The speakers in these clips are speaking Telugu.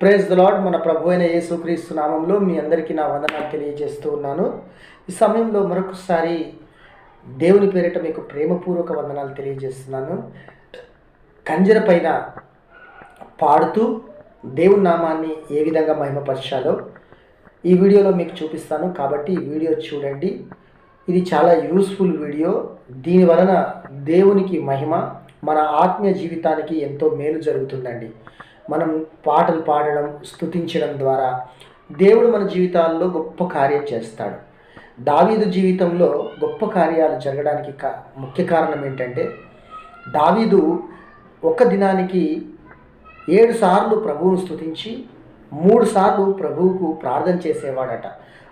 ప్రేజ్ ద లాడ్ మన ప్రభు అయిన యేసుక్రీస్తు నామంలో మీ అందరికీ నా వందనాలు తెలియజేస్తూ ఉన్నాను. ఈ సమయంలో మరొకసారి దేవుని పేరిట మీకు ప్రేమపూర్వక వందనాలు తెలియజేస్తున్నాను. కంజర పైన పాడుతూ దేవుని నామాన్ని ఏ విధంగా మహిమపరచాలో ఈ వీడియోలో మీకు చూపిస్తాను. కాబట్టి ఈ వీడియో చూడండి. ఇది చాలా యూస్ఫుల్ వీడియో. దీని వలన దేవునికి మహిమ మన ఆత్మీయ జీవితానికి ఎంతో మేలు జరుగుతుందండి. మనం పాటలు పాడడం స్థుతించడం ద్వారా దేవుడు మన జీవితాల్లో గొప్ప కార్యం చేస్తాడు. దావీదు జీవితంలో గొప్ప కార్యాలు జరగడానికి కా ముఖ్య కారణం ఏంటంటే దావీదు ఒక దినానికి ఏడు సార్లు ప్రభువును స్థుతించి మూడు సార్లు ప్రభువుకు ప్రార్థన చేసేవాడట.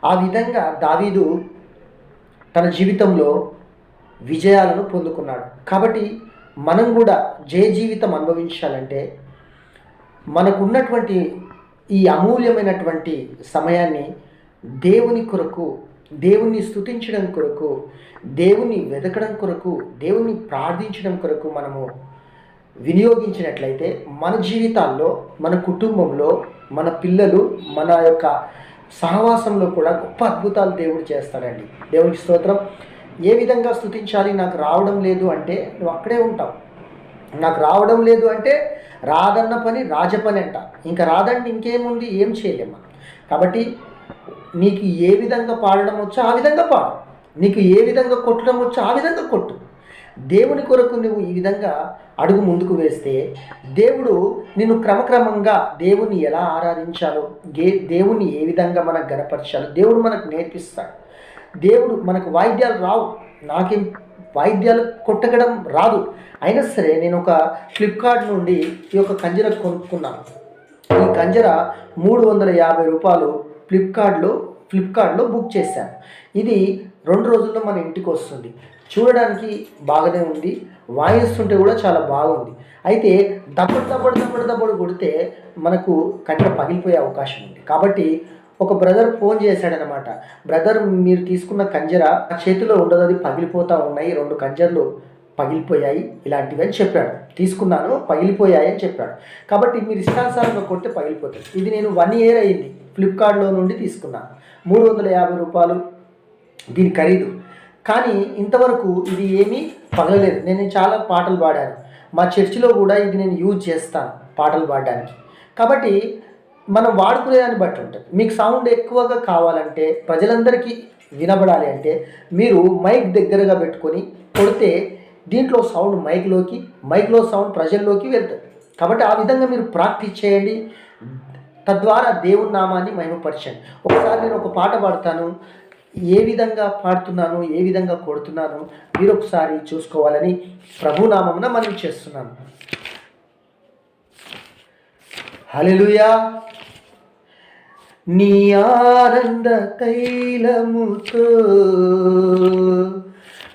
ఆ విధంగా దావీదు తన జీవితంలో విజయాలను పొందుకున్నాడు. కాబట్టి మనం కూడా జయ జీవితం అనుభవించాలంటే మనకున్నటువంటి ఈ అమూల్యమైనటువంటి సమయాన్ని దేవుని కొరకు దేవుణ్ణి స్తుతించడం కొరకు దేవుణ్ణి వెతకడం కొరకు దేవుణ్ణి ప్రార్థించడం కొరకు మనము వినియోగించినట్లయితే మన జీవితాల్లో మన కుటుంబంలో మన పిల్లలు మన యొక్క సహవాసంలో కూడా గొప్ప అద్భుతాలు దేవుడు చేస్తాడండి. దేవునికి స్తోత్రం. ఏ విధంగా స్తుతించాలి? నాకు రావడం లేదు అంటే నువ్వు అక్కడే ఉంటావు. నాకు రావడం లేదు అంటే రాదన్న పని రాజపని అంట. ఇంకా రాదండి ఇంకేముంది? ఏం చేయలేమా కాబట్టి నీకు ఏ విధంగా పాడడం వచ్చో ఆ విధంగా పాడు. నీకు ఏ విధంగా కొట్టడం వచ్చో ఆ విధంగా కొట్టు. దేవుని కొరకు నువ్వు ఈ విధంగా అడుగు ముందుకు వేస్తే దేవుడు నిన్ను క్రమక్రమంగా దేవుని ఎలా ఆరాధించాలో గే దేవుణ్ణి ఏ విధంగా మనకు గనపరచాలో దేవుడు మనకు నేర్పిస్తాడు. దేవుడు మనకు వాయిద్యాలు రావు. నాకేం వాయిద్యాలు కొట్టగడం రాదు. అయినా సరే నేను ఒక ఫ్లిప్కార్ట్ నుండి ఈ యొక్క కంజర కొనుక్కున్నాను ఈ కంజర మూడు వందల యాభై రూపాయలు ఫ్లిప్కార్ట్లో ఫ్లిప్కార్ట్లో బుక్ చేశాను. ఇది రెండు రోజుల్లో మన ఇంటికి వస్తుంది. చూడడానికి బాగానే ఉంది. వాయిస్తుంటే కూడా చాలా బాగుంది. అయితే దప్పడు దప్పడు దప్పడు దప్పడు కొడితే మనకు కంజర పగిలిపోయే అవకాశం ఉంది. కాబట్టి ఒక బ్రదర్ ఫోన్ చేశాడనమాట. బ్రదర్ మీరు తీసుకున్న కంజర చేతిలో ఉండదు అది పగిలిపోతూ ఉన్నాయి రెండు కంజర్లు పగిలిపోయాయి ఇలాంటివి అని చెప్పాడు. తీసుకున్నాను పగిలిపోయాయి అని చెప్పాడు. కాబట్టి మీరు ఇష్టానుసారంగా కొడితే పగిలిపోతుంది. ఇది నేను వన్ ఇయర్ అయింది. ఫ్లిప్కార్ట్లో నుండి తీసుకున్నాను మూడు వందల యాభై రూపాయలు దీని ఖరీదు. కానీ ఇంతవరకు ఇది ఏమీ పగలలేదు. నేను చాలా పాటలు పాడాను. మా చర్చిలో కూడా ఇది నేను యూజ్ చేస్తాను పాటలు పాడడానికి. కాబట్టి మనం వాడుకునే దాన్ని బట్టి ఉంటుంది. మీకు సౌండ్ ఎక్కువగా కావాలంటే ప్రజలందరికీ వినబడాలి అంటే మీరు మైక్ దగ్గరగా పెట్టుకొని కొడితే దీంట్లో సౌండ్ మైక్లోకి మైక్లో సౌండ్ ప్రజల్లోకి వెళ్తుంది. కాబట్టి ఆ విధంగా మీరు ప్రాక్టీస్ చేయండి. తద్వారా దేవుని నామాన్ని మహిమపరచండి. ఒకసారి నేను ఒక పాట పాడతాను. ఏ విధంగా పాడుతున్నాను ఏ విధంగా కొడుతున్నాను మీరు ఒకసారి చూసుకోవాలని ప్రభునామమున మనం చేస్తున్నాను. హల్లెలూయా. నీ ఆనంద తైలముతో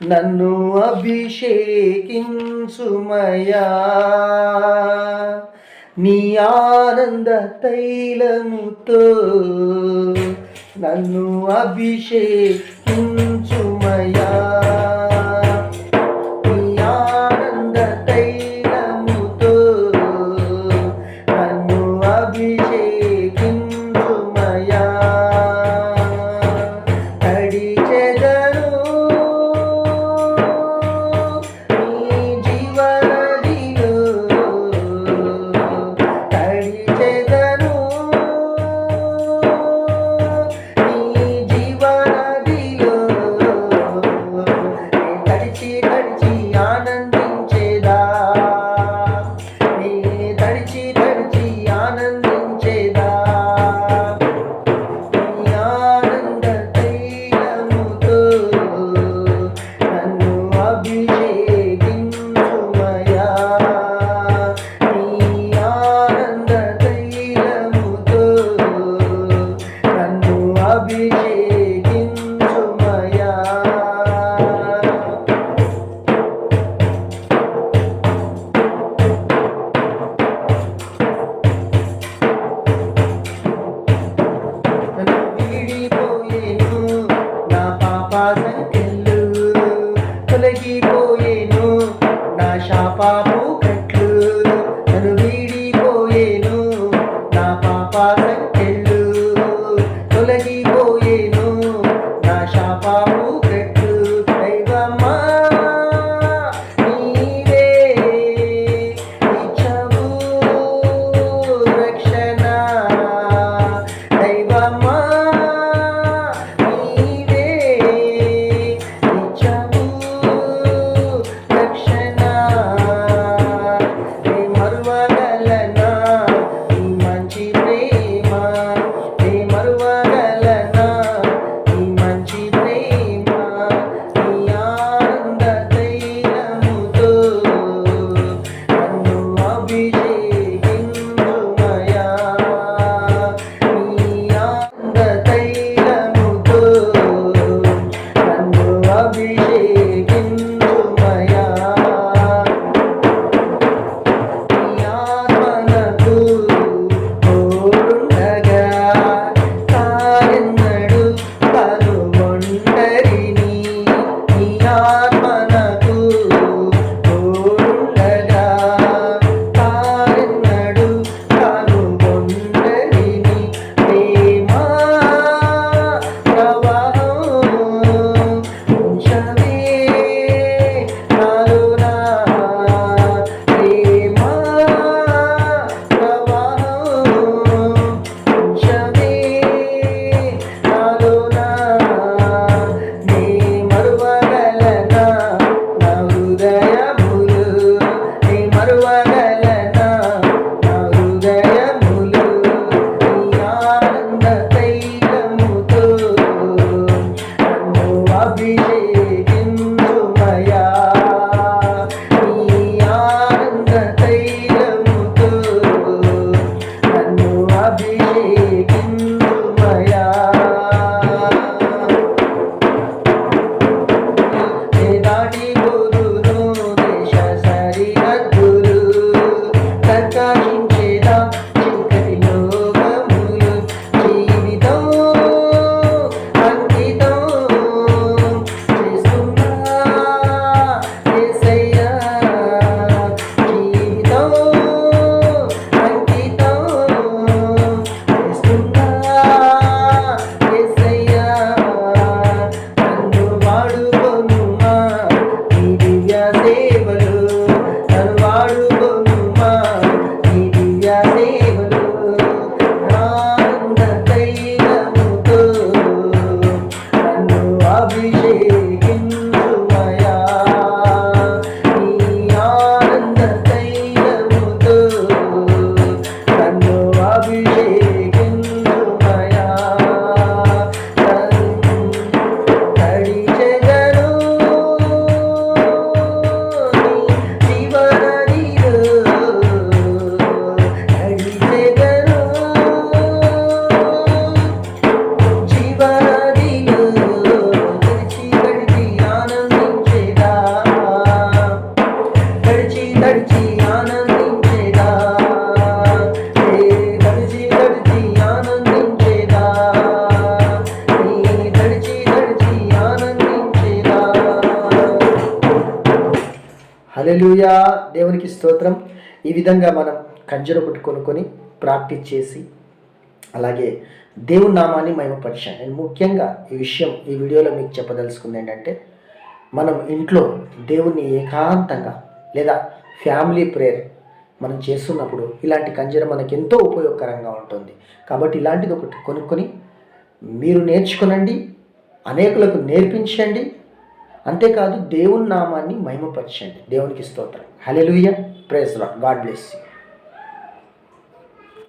నన్ను అభిషేకించుమయా నీ ఆనంద తైలముతో నన్ను అభిషేకించుమయా నా దేవునికి స్తోత్రం. ఈ విధంగా మనం కంజర ఒకటి కొనుక్కొని ప్రాక్టీస్ చేసి అలాగే దేవుని నామాన్ని మహిమపరిచాను నేను ముఖ్యంగా ఈ విషయం ఈ వీడియోలో మీకు చెప్పదలుచుకుంది ఏంటంటే మనం ఇంట్లో దేవుణ్ణి ఏకాంతంగా లేదా ఫ్యామిలీ ప్రేయర్ మనం చేస్తున్నప్పుడు ఇలాంటి కంజర మనకు ఎంతో ఉపయోగకరంగా ఉంటుంది. కాబట్టి ఇలాంటిది ఒకటి కొనుక్కొని మీరు నేర్చుకునండి అనేకులకు నేర్పించండి అంతేకాదు దేవుని నామాన్ని మహిమపరచండి. దేవునికి స్తోత్రం. Hallelujah praise Lord God bless you